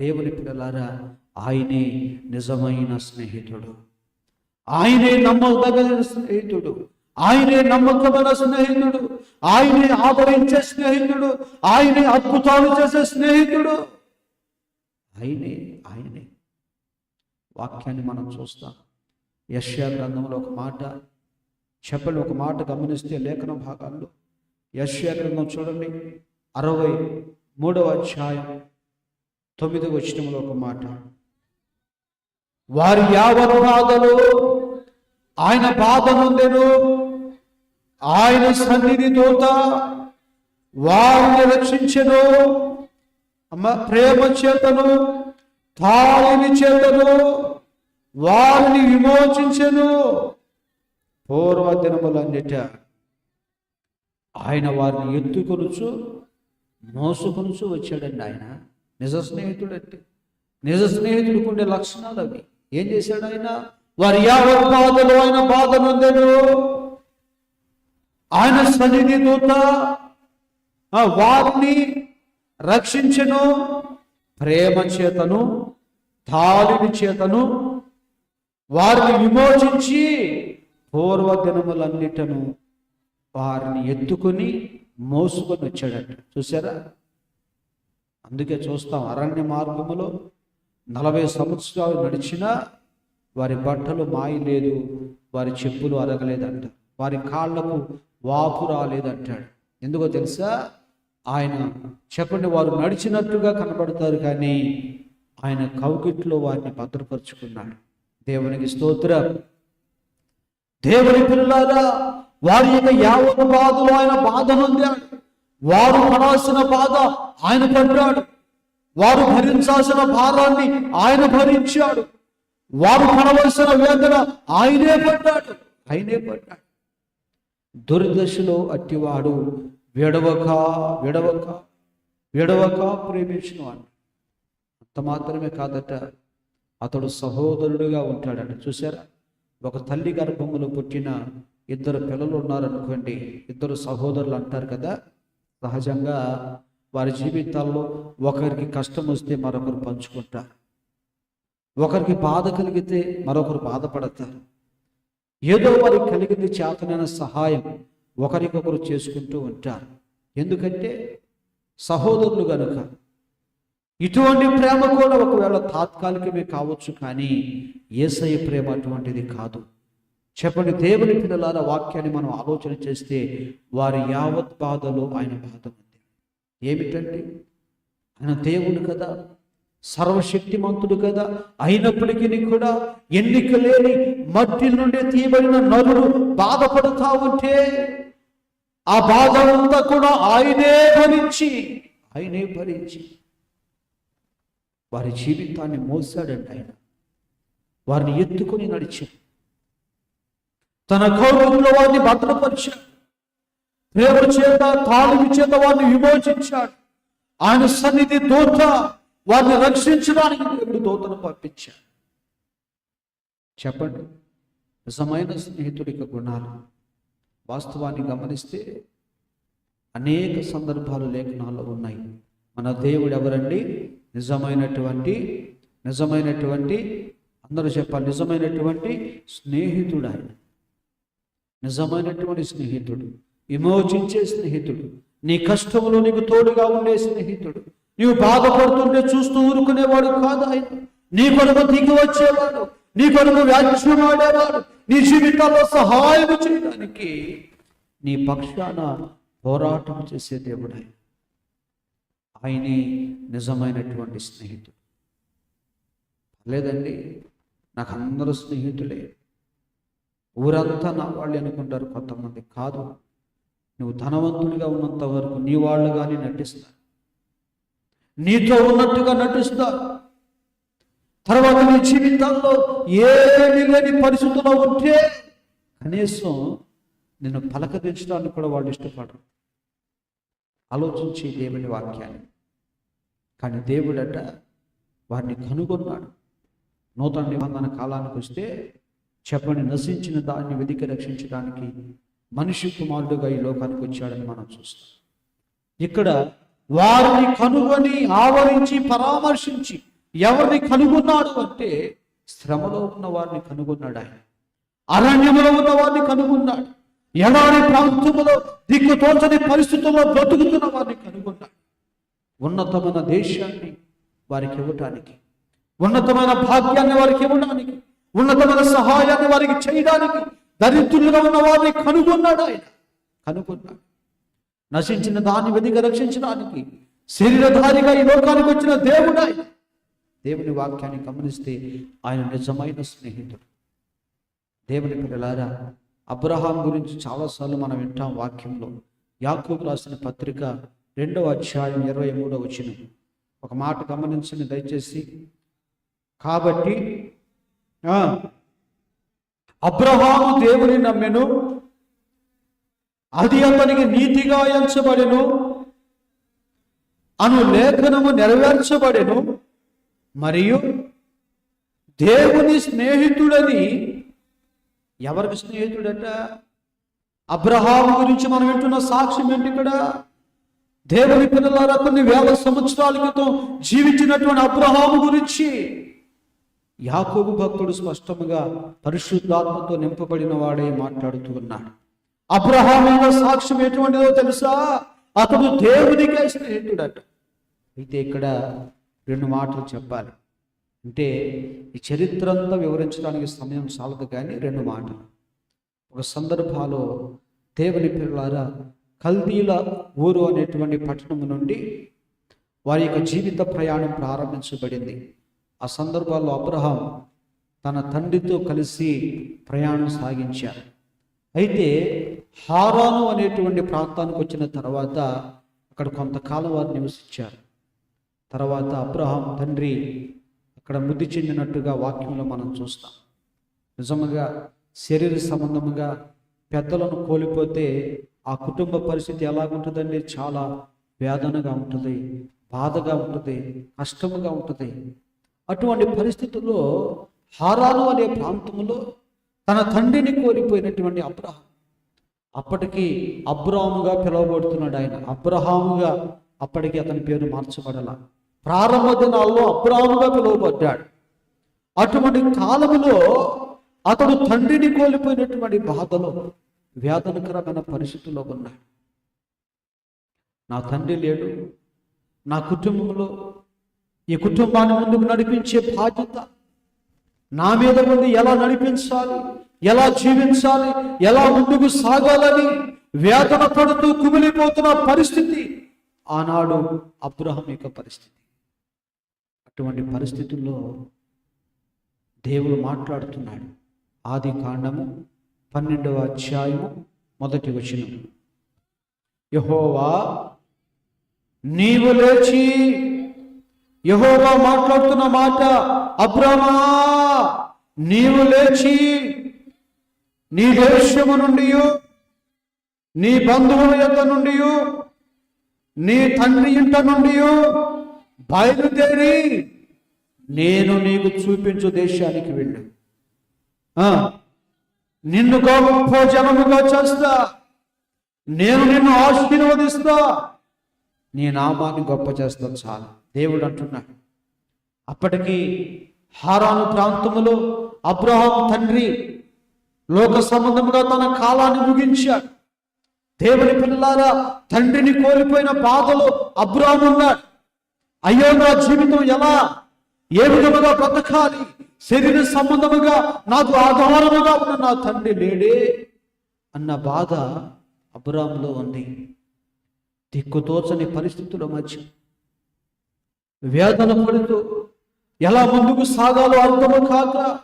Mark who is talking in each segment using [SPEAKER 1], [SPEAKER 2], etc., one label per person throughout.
[SPEAKER 1] దేవుని పిల్లలారా ఆయనే నిజమైన స్నేహితుడు. ఆయనే నమ్మదగిన స్నేహితుడు. ఆయనే నమ్మకమైన స్నేహితుడు. ఆయనే ఆదరించే స్నేహితుడు. ఆయనే అద్భుతాలు చేసే స్నేహితుడు. ఆయనే ఆయనే. వాక్యాన్ని మనం చూస్తాం. యశ్యా గ్రంథంలో ఒక మాట చెప్పండి ఒక మాట గమనిస్తే లేఖన భాగాల్లో. యశ్యా గ్రంథం చూడండి అరవై మూడవ అధ్యాయం. తొమ్మిది వచనంలో ఒక మాట. వారి యావత్ బాధలు ఆయన బాధ నుండెను. ఆయన సన్నిధి దూత వారిని రక్షించెను. అమ్మ ప్రేమ చేతను తాళిని చేతను వారిని విమోచించెను. పూర్వ దినములన్నిట ఆయన వారిని ఎత్తుకొనుచు మోసుకొనుచు వచ్చాడండి ఆయన. నిజ స్నేహితుడు అంటే. నిజ స్నేహితుడికి ఉండే లక్షణాలు అవి. ఏం చేశాడు ఆయన? వారి యావత్ బాధలు ఆయన బాధ నొందెను. ఆయన సన్నిధి దూత వారిని రక్షించెను. ప్రేమ చేతను తాళిని చేతను వారిని విమోచించి పూర్వ దినములన్నిటను వారిని ఎత్తుకొని మోసుకొని వచ్చాడట చూసారా అందుకే చూస్తాం అరణ్య మార్గములో నలభై సంవత్సరాలు నడిచినా వారి బట్టలు మాయలేదు వారి చెప్పులు అరగలేదంట వారి కాళ్ళకు వాపు రాలేదంటాడు. ఎందుకో తెలుసా? ఆయన చెప్పండి వారు నడిచినట్టుగా కనబడతారు కానీ ఆయన కౌకిట్లో వారిని భద్రపరుచుకున్నాడు. దేవునికి స్తోత్రం. దేవుని పిల్లారా వారి యొక్క యావత్ బాధలు ఆయన బాధ నొందాడు వారు పడాల్సిన బాధ ఆయన పడ్డాడు. వారు భరించాల్సిన భారాన్ని ఆయన భరించాడు. వారు పడవలసిన వేదన ఆయనే పడ్డాడు. ఆయనే పడ్డాడు. దుర్దశలో అట్టివాడు విడవక విడవక విడవక ప్రేమించిన వాడు అంత మాత్రమే కాదట అతడు సహోదరుడుగా ఉంటాడట. చూసారా ఒక తల్లి గర్భములు పుట్టిన ఇద్దరు పిల్లలు ఉన్నారనుకోండి ఇద్దరు సహోదరులు అంటారు కదా సహజంగా వారి జీవితాల్లో ఒకరికి కష్టం వస్తే మరొకరు పంచుకుంటారు. ఒకరికి బాధ కలిగితే మరొకరు బాధపడతారు. ఏదో వారికి కలిగింది చేతనైన సహాయం ఒకరికొకరు చేసుకుంటూ ఉంటారు. ఎందుకంటే సహోదరులు గనుక ఇటువంటి ప్రేమ కూడా ఒకవేళ తాత్కాలికమే కావచ్చు కానీ ఏసఐ ప్రేమ అటువంటిది కాదు. చెప్పండి దేవుని పిల్లలార వాక్యాన్ని మనం ఆలోచన చేస్తే వారి యావత్ బాధలో ఆయన బాధ ఉంది ఏమిటండి ఆయన దేవుడు కదా సర్వశక్తిమంతుడు కదా అయినప్పటికీ కూడా ఎన్నిక లేని మట్టి నుండి తీయబడిన నరుడు బాధపడుతా ఉంటే ఆ బాధ అంతా కూడా ఆయనే భరించి ఆయనే భరించి వారి జీవితాన్ని మోసాడండి ఆయన. వారిని ఎత్తుకొని నడిచాడు. తన గౌరవంలో వారిని భద్రపరిచాడు. ప్రేమ చేత తాళిమి చేత వారిని విమోచించాడు. ఆయన సన్నిధి దూత వారిని రక్షించడానికి దేవుడు దూతను పంపించాడు. చెప్పండి నిజమైన స్నేహితుడికి గుణాలు వాస్తవాన్ని గమనిస్తే అనేక సందర్భాలు లేఖనాల్లో ఉన్నాయి. మన దేవుడు ఎవరండి? నిజమైనటువంటి నిజమైనటువంటి అందరూ చెప్పాలి నిజమైనటువంటి స్నేహితుడు ఆయన. నిజమైనటువంటి స్నేహితుడు విమోచించే స్నేహితుడు నీ కష్టంలో నీకు తోడుగా ఉండే స్నేహితుడు నీవు బాధపడుతుంటే చూస్తూ ఊరుకునేవాడు కాదు ఆయన. నీ కొరకు దిగి వచ్చేవాడు నీ కొరకు వ్యాఖ్యమాడేవాడు నీ జీవితాల్లో సహాయం చేయడానికి నీ పక్షాన పోరాటం చేసే దేవుడు ఆయన. ఆయనే నిజమైనటువంటి స్నేహితుడు. లేదండి నాకు అందరూ స్నేహితులే. ఊరంతా నా వాళ్ళు అనుకుంటారు కొంతమంది కాదు. నువ్వు ధనవంతుడిగా ఉన్నంత వరకు నీ వాళ్ళు కానీ నటిస్తారు. నీతో ఉన్నట్టుగా నటిస్తారు. తర్వాత నీ జీవితాల్లో ఏమీ లేని పరిస్థితుల్లో ఉంటే కనీసం నిన్ను పలకరించడానికి కూడా వాళ్ళు ఇష్టపడరు. ఆలోచించి దేవుని వాక్యాన్ని. కానీ దేవుడట వారిని కనుగొన్నాడు. నూతన నిబంధన కాలానికి వస్తే చెప్పని నశించిన దాన్ని వెతికి రక్షించడానికి మనిషి కుమారుడుగా ఈ లోకానికి వచ్చాడని మనం చూస్తాం. ఇక్కడ వారిని కనుగొని ఆవరించి పరామర్శించి ఎవరిని కనుగొన్నాడు అంటే శ్రమలో ఉన్న వారిని కనుగొన్నాడు ఆయన. అరణ్యంలో ఉన్న వారిని కనుగొన్నాడు. ఎడారి ప్రాంతంలో దిక్కు తోచని పరిస్థితుల్లో బ్రతుకుతున్న వారిని కనుగొన్నాడు. ఉన్నతమైన దేశాన్ని వారికి ఇవ్వటానికి ఉన్నతమైన భాగ్యాన్ని వారికి ఇవ్వడానికి ఉన్నతమైన సహాయాన్ని వారికి చేయడానికి దరిద్రులుగా ఉన్న వారిని కనుగొన్నాడు ఆయన. కనుగొన్నాడు. నశించిన దాన్ని వెదిగా రక్షించడానికి శరీరధారిగా ఈ లోకానికి వచ్చిన దేవుడు ఆయన. దేవుని వాక్యాన్ని గమనిస్తే ఆయన నిజమైన స్నేహితుడు. దేవుని పిల్లలారా అబ్రహాం గురించి చాలాసార్లు మనం వింటాం వాక్యంలో. యాకోబు రాసిన పత్రిక రెండవ అధ్యాయం ఇరవై మూడవ వచ్చిన ఒక మాట గమనించండి దయచేసి. కాబట్టి అబ్రహాము దేవుని నమ్మెను. అది అతనికి నీతిగా ఎంచబడెను. అను లేఖనము నెరవేర్చబడెను. మరియు దేవుని స్నేహితుడని ఎవరికి స్నేహితుడట? అబ్రహాము గురించి మనం వింటున్న సాక్ష్యం ఏంటి ఇక్కడ? దేవుని పిల్లలారా కొన్ని వేల సంవత్సరాల క్రితం జీవించినటువంటి అబ్రహాము గురించి యాకోబు భక్తుడు స్పష్టముగా పరిశుద్ధాత్మతో నింపబడిన వాడే మాట్లాడుతూ ఉన్నాడు. అబ్రహాం సాక్ష్యం ఎటువంటిదో తెలుసా? అతడు దేవునికే స్నేహితుడట. అయితే ఇక్కడ రెండు మాటలు చెప్పాలి. అంటే ఈ చరిత్ర అంతా వివరించడానికి సమయం చాలదు కానీ రెండు మాటలు. ఒక సందర్భాలో దేవుని పిల్లారా కల్దీల ఊరు అనేటువంటి పట్టణం నుండి వారి యొక్క జీవిత ప్రయాణం ప్రారంభించబడింది. ఆ సందర్భాల్లో అబ్రహాం తన తండ్రితో కలిసి ప్రయాణం సాగించారు. అయితే హారాను అనేటువంటి ప్రాంతానికి వచ్చిన తర్వాత అక్కడ కొంతకాలం వారు నివసించారు. తర్వాత అబ్రహాం తండ్రి అక్కడ మృతి చెందినట్టుగా వాక్యంలో మనం చూస్తాం. నిజముగా శరీర సంబంధముగా పెద్దలను కోల్పోతే ఆ కుటుంబ పరిస్థితి ఎలాగుంటుందండి? చాలా వేదనగా ఉంటుంది బాధగా ఉంటుంది కష్టముగా ఉంటుంది. అటువంటి పరిస్థితుల్లో హారాను అనే ప్రాంతంలో తన తండ్రిని కోల్పోయినటువంటి అబ్రహాం. అప్పటికి అబ్రాముగా పిలువబడుతున్నాడు ఆయన. అబ్రహాముగా అప్పటికి అతని పేరు మార్చబడాల. ప్రారంభ దినాల్లో అబ్రాముగా పిలువబడ్డాడు. అటువంటి కాలములో అతడు తండ్రిని కోల్పోయినటువంటి బాధలో వేదనకరమైన పరిస్థితుల్లో ఉన్నాడు. నా తండ్రి లేడు. నా కుటుంబంలో ఈ కుటుంబాన్ని ముందుకు నడిపించే బాధ్యత నా మీద ఉండి ఎలా నడిపించాలి? ఎలా జీవించాలి? ఎలా ముందుకు సాగాలని వేదన పడుతూ కుమిలిపోతున్న పరిస్థితి ఆనాడు అబ్రహం యొక్క పరిస్థితి. అటువంటి పరిస్థితుల్లో దేవుడు మాట్లాడుతున్నాడు. ఆది కాండము పన్నెండవ అధ్యాయము మొదటి వచనం యహోవా నీవు లేచి యహోవా మాట్లాడుతున్న మాట అబ్రమా నీవు లేచి నీ దేశము నుండి నీ బంధువుల యొక్క నుండి నీ తండ్రి ఇంట నుండి బయలుదేరి నేను నీకు చూపించు దేశానికి వెళ్ళు. ఆ, నిన్ను గొప్ప జనముగా చేస్తా. నేను నిన్ను ఆశీర్వదిస్తా. నీ నామాన్ని గొప్ప చేస్తా చాలా. దేవుడు అంటున్నాడు అప్పటికి హారాను ప్రాంతములో అబ్రహాం తండ్రి లోక సంబంధముగా తన కాలాన్ని ముగించాడు. దేవుని పిల్లలారా తండ్రిని కోల్పోయిన బాధలో అబ్రాహం ఉన్నాడు. అయ్యో నా జీవితం ఎలా? ఏ విధముగా బ్రతకాలి? శరీర సంబంధముగా నాకు ఆధారముగా ఉన్న నా తండ్రి లేడే అన్న బాధ అబ్రాహంలో ఉంది. దిక్కుతోచని పరిస్థితుల మధ్య వేదన పడుతూ ఎలా ముందుకు సాగాలో అర్థము కాక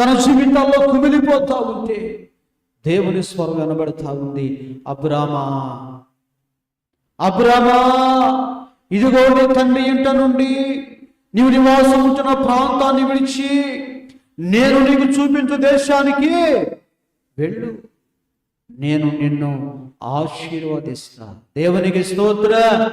[SPEAKER 1] తన జీవితాల్లో కుమిలిపోతా ఉంటే దేవుని స్వరం వినబడతా ఉంది. అబ్రామా అబ్రామా ఇదిగో నీ తండ్రి ఇంట నుండి నీవు నివాసం ఉంటున్న ప్రాంతాన్ని విడిచి నేను నీకు చూపించు దేశానికి వెళ్ళు. నేను నిన్ను ఆశీర్వదిస్తా. దేవునికి స్తోత్ర.